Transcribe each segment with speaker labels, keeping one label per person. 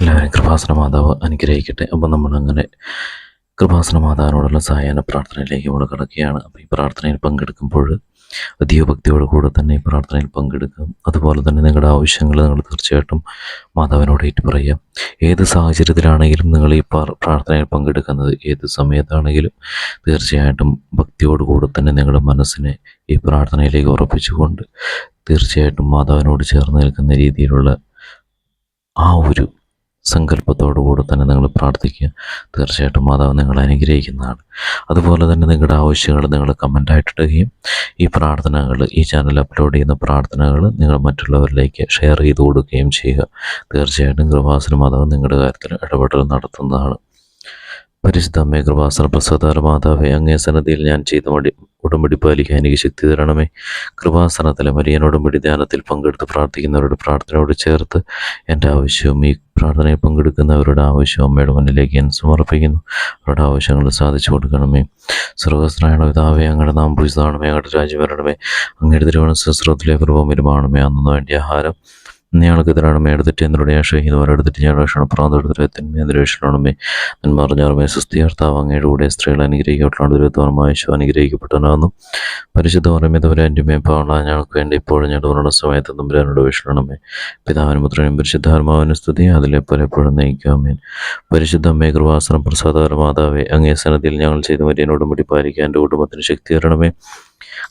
Speaker 1: എല്ലാവരും കൃപാസന മാതാവ് അനുഗ്രഹിക്കട്ടെ. അപ്പം നമ്മളങ്ങനെ കൃപാസന മാതാവിനോടുള്ള സായാഹ്ന പ്രാർത്ഥനയിലേക്ക് ഇവിടെ കിടക്കുകയാണ്. അപ്പോൾ ഈ പ്രാർത്ഥനയിൽ പങ്കെടുക്കുമ്പോൾ ദൈവഭക്തിയോട് ഭക്തിയോട് കൂടെ തന്നെ ഈ പ്രാർത്ഥനയിൽ പങ്കെടുക്കാം. അതുപോലെ തന്നെ നിങ്ങളുടെ ആവശ്യങ്ങൾ നിങ്ങൾ തീർച്ചയായിട്ടും മാതാവിനോട് ഏറ്റു പറയാം ഏത് സാഹചര്യത്തിലാണെങ്കിലും നിങ്ങൾ ഈ പ്രാർ- പ്രാർത്ഥനയിൽ പങ്കെടുക്കുന്നത് ഏത് സമയത്താണെങ്കിലും തീർച്ചയായിട്ടും ഭക്തിയോട് കൂടെ തന്നെ നിങ്ങളുടെ മനസ്സിനെ ഈ പ്രാർത്ഥനയിലേക്ക് ഉറപ്പിച്ചുകൊണ്ട് തീർച്ചയായിട്ടും മാതാവിനോട് ചേർന്ന് നിൽക്കുന്ന രീതിയിലുള്ള ആ ഒരു സങ്കല്പത്തോടു കൂടെ തന്നെ നിങ്ങൾ പ്രാർത്ഥിക്കുക. തീർച്ചയായിട്ടും മാതാവ് നിങ്ങളെ അനുഗ്രഹിക്കുന്നതാണ്. അതുപോലെ തന്നെ നിങ്ങളുടെ ആവശ്യങ്ങൾ നിങ്ങൾ കമന്റായിട്ടിടുകയും ഈ പ്രാർത്ഥനകൾ ഈ ചാനൽ അപ്ലോഡ് ചെയ്യുന്ന പ്രാർത്ഥനകൾ നിങ്ങൾ മറ്റുള്ളവരിലേക്ക് ഷെയർ ചെയ്ത് കൊടുക്കുകയും ചെയ്യുക. തീർച്ചയായിട്ടും കൃപാസന മാതാവ് നിങ്ങളുടെ കാര്യത്തിൽ ഇടപെടൽ നടത്തുന്നതാണ്. പരിശുദ്ധമേ കൃപാസന പ്രസാദാര മാതാവേ അങ്ങേ സന്നദ്ധിയിൽ ഞാൻ ചെയ്ത ഉടമ്പടി പാലിക്കാൻ എനിക്ക് ശക്തി തരണമേ. കൃപാസനത്തിലെ മരിയൻ ഉടമ്പടി ധ്യാനത്തിൽ പങ്കെടുത്ത് പ്രാർത്ഥിക്കുന്നവരുടെ പ്രാർത്ഥനയോട് ചേർത്ത് എന്റെ ആവശ്യവും ഈ പ്രാർത്ഥനയിൽ പങ്കെടുക്കുന്നവരുടെ ആവശ്യം അമ്മയുടെ മുന്നിലേക്ക് ഞാൻ സമർപ്പിക്കുന്നു. അവരുടെ ആവശ്യങ്ങൾ സാധിച്ചു കൊടുക്കണമേ. സർവസ്നായണ പിതാവേ അങ്ങയുടെ നാം പൂജിതാണമേ അങ്ങയുടെ രാജ്യം വരണമേ. അങ്ങയുടെ തിരുവനന്തപുരം ശസ്ത്രത്തിലെ കൃപമിരുമാണമേ അന്നു വേണ്ടി ആഹാരം ഞങ്ങൾക്ക് എതിരാണമേ എടുത്തിട്ട് എന്നോട് യാശ്രയിക്കുന്നു എടുത്തിട്ട് ഞാൻ രക്ഷണം. പ്രാന്തമെടുത്തിട്ട് തിന്മേന്ദ്രേഷണമേ നന്മ അറിഞ്ഞാറുമേ സുസ്ഥിയാർത്താവ് അങ്ങയുടെ കൂടെ സ്ത്രീകൾ അനുഗ്രഹിക്കപ്പെട്ടാണ് ദുരിതമായ യേശു അനുഗ്രഹിക്കപ്പെട്ടവനാകുന്നു പരിശുദ്ധ പറയുമ്പോൾ എന്റെ മേപ്പാള ഞങ്ങൾക്ക് വേണ്ടി ഇപ്പോഴും ഞങ്ങളുടെ സമയത്ത് തമ്പുരാനോട് വീക്ഷണമേ പിതാവിനും പുത്രനും പരിശുദ്ധാത്മാവിന് സ്തുതി. അതിലെ പലപ്പോഴും നയിക്കാമേൻ പരിശുദ്ധ അമ്മേ കൃപാസനം പ്രസാദകര മാതാവേ അങ്ങേ സന്നദ്ധിയിൽ ഞങ്ങൾ ചെയ്ത മരിയനോടും മുടി പാലിക്കാൻ എന്റെ കുടുംബത്തിന് ശക്തി തരണമേ.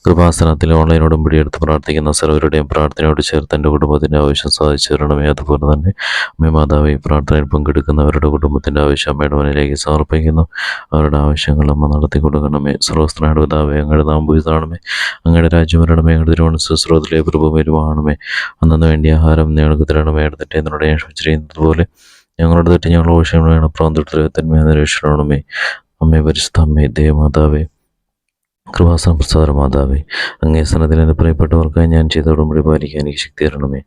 Speaker 1: കൃപാസനത്തിൽ ഓൺലൈൻ ഉടമ്പടി എടുത്ത് പ്രാർത്ഥിക്കുന്ന സർവരുടെയും പ്രാർത്ഥനയോട് ചേർത്ത് എന്റെ കുടുംബത്തിന്റെ ആവശ്യം സാധിച്ചു തരണമേ. അതുപോലെ തന്നെ അമ്മ മാതാവ് ഈ പ്രാർത്ഥനയിൽ പങ്കെടുക്കുന്നവരുടെ കുടുംബത്തിന്റെ ആവശ്യം അമ്മയുടെ മുന്നിലേക്ക് സമർപ്പിക്കുന്നു. അവരുടെ ആവശ്യങ്ങൾ അമ്മ നടത്തി കൊടുക്കണമേ. സർവസ്ത്രയുടെ പിതാവേ അങ്ങയുടെ നാം പൂജിതാണമേ അങ്ങയുടെ രാജ്യം വരണമേ. അങ്ങയുടെ തിരുവോണ സുസ്രോതിലെ പ്രഭുമരുവാണമേ അന്നു വേണ്ടി ആഹാരം ഞങ്ങൾക്ക് തരണമേ. എടുത്തിട്ട് എന്നോട് ഞാൻ പോലെ ഞങ്ങളുടെ തെറ്റ് ഞങ്ങൾ വേണം പ്രാന്തത്തിൽ തന്മേ നിരീക്ഷണമേ അമ്മേ പരിശുദ്ധ അമ്മേ ദേവമാതാവേ കൃപാസനം പ്രസാദ മാതാവേ അങ്ങേ സനത്തിൽ എന്റെ പ്രിയപ്പെട്ടവർക്കായി ഞാൻ ചെയ്ത ഉടമ്പടി പാലിക്കാൻ എനിക്ക് ശക്തി തരണമേ.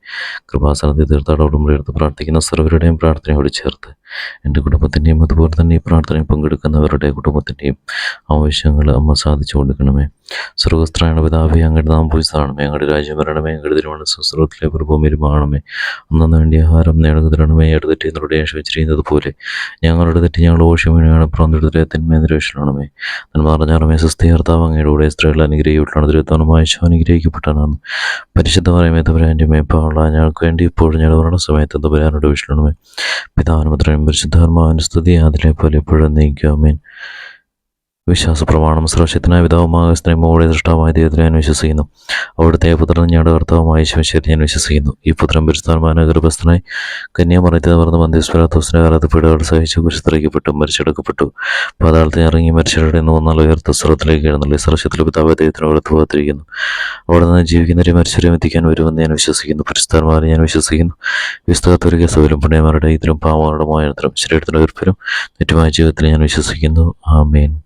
Speaker 1: കൃപാസനത്തിൽ തീർത്ഥാട ഉടമ്പടി എടുത്ത് പ്രാർത്ഥിക്കുന്ന സർവരുടെയും പ്രാർത്ഥനയോട് ചേർത്ത് എന്റെ കുടുംബത്തിന്റെയും അതുപോലെ തന്നെ ഈ പ്രാർത്ഥനയിൽ പങ്കെടുക്കുന്നവരുടെ കുടുംബത്തിന്റെയും ആവശ്യങ്ങൾ അമ്മ സാധിച്ചു കൊടുക്കണമേ. സർവസ്ത്രായണ പിതാവേ അങ്ങയുടെ നാം പൂജിതാണമേ അങ്ങയുടെ രാജ്യം വരണമേ. അങ്ങയുടെ തിരുവണ്ണ സുസ്രോത്തിലെ പ്രഭൂമിരുമാണമേ അന്നു വേണ്ടി ആഹാരം നേടുക തരണമേ എന്നോട് യേശുവച്ചിരിക്കുന്നത് പോലെ ഞങ്ങളുടെ തെറ്റി ഞങ്ങൾ ഓഷ്യമാണ് തന്മേ തിന്മേന്ദ്രേഷണമേ നന്മ അറിഞ്ഞാറമേ സുസ്ഥിയാർത്താവ് അങ്ങയുടെ സ്ത്രീകൾ അനുഗ്രഹിക്കപ്പെട്ടാണ് തിരുവത്താനുമായ ശോ അനുഗ്രഹിക്കപ്പെട്ടാണ് പരിശുദ്ധ പറയുമേ തവരാന്റെ മേപ്പാവുള്ള ഞങ്ങൾക്ക് വേണ്ടി ഇപ്പോഴും ഞങ്ങളുടെ സമയത്ത് തവരാനോട് വിഷണമേ പിതാവിനുപുത്രനും പരിശുദ്ധാത്മാവിന്റെ അനുസ്തുതി അതിലെ പോലെ എപ്പോഴും നയിക്കാമേൻ വിശ്വാസ പ്രമാണം സുരക്ഷിതനായ പിതാവുമായ സ്നേഹമോടെ സൃഷ്ടാവായ ദൈവത്തിൽ ഞാൻ വിശ്വസിക്കുന്നു. അവിടുത്തെ പുത്രൻ ഞങ്ങളുടെ കർത്താവുമായ ശിവശേരി ഞാൻ വിശ്വസിക്കുന്നു. ഈ പുത്രൻ പരിസ്ഥാനമായ ഗർഭസ്ഥനായി കന്യാമറിയത്തെ പറഞ്ഞ മന്ദിസ്വരാത്തോസിന്റെ കാലത്ത് പീഡകൾ സഹിച്ചു കുശിത്തറിക്കപ്പെട്ടു മരിച്ചെടുക്കപ്പെട്ടു. പാതാളത്തിൽ ഇറങ്ങി മരിച്ചവരുടെ വന്നാൽ ഉയർത്ത സ്ഥലത്തിലേക്ക് എഴുന്നള്ളി. സുരക്ഷിതത്തിൽ പിതാവ് ദൈവത്തിന് കൊടുത്തു പോകാതിരിക്കുന്നു അവിടെ നിന്ന് ജീവിക്കുന്നവരെ മരിച്ചവരെയും എത്തിക്കാൻ വരുമെന്ന് ഞാൻ വിശ്വസിക്കുന്നു. പരിസ്ഥാനമാരെ ഞാൻ വിശ്വസിക്കുന്നു. വിസ്തകത്തൊരു സൗരം പുണ്യമാരുടെ ഇതിലും പാവങ്ങളുടെ മോചനത്തിലും ശരീരത്തിന്റെ ഉയർപ്പിലും നെറ്റുമായ ജീവിതത്തിൽ ഞാൻ വിശ്വസിക്കുന്നു. ആമേൻ.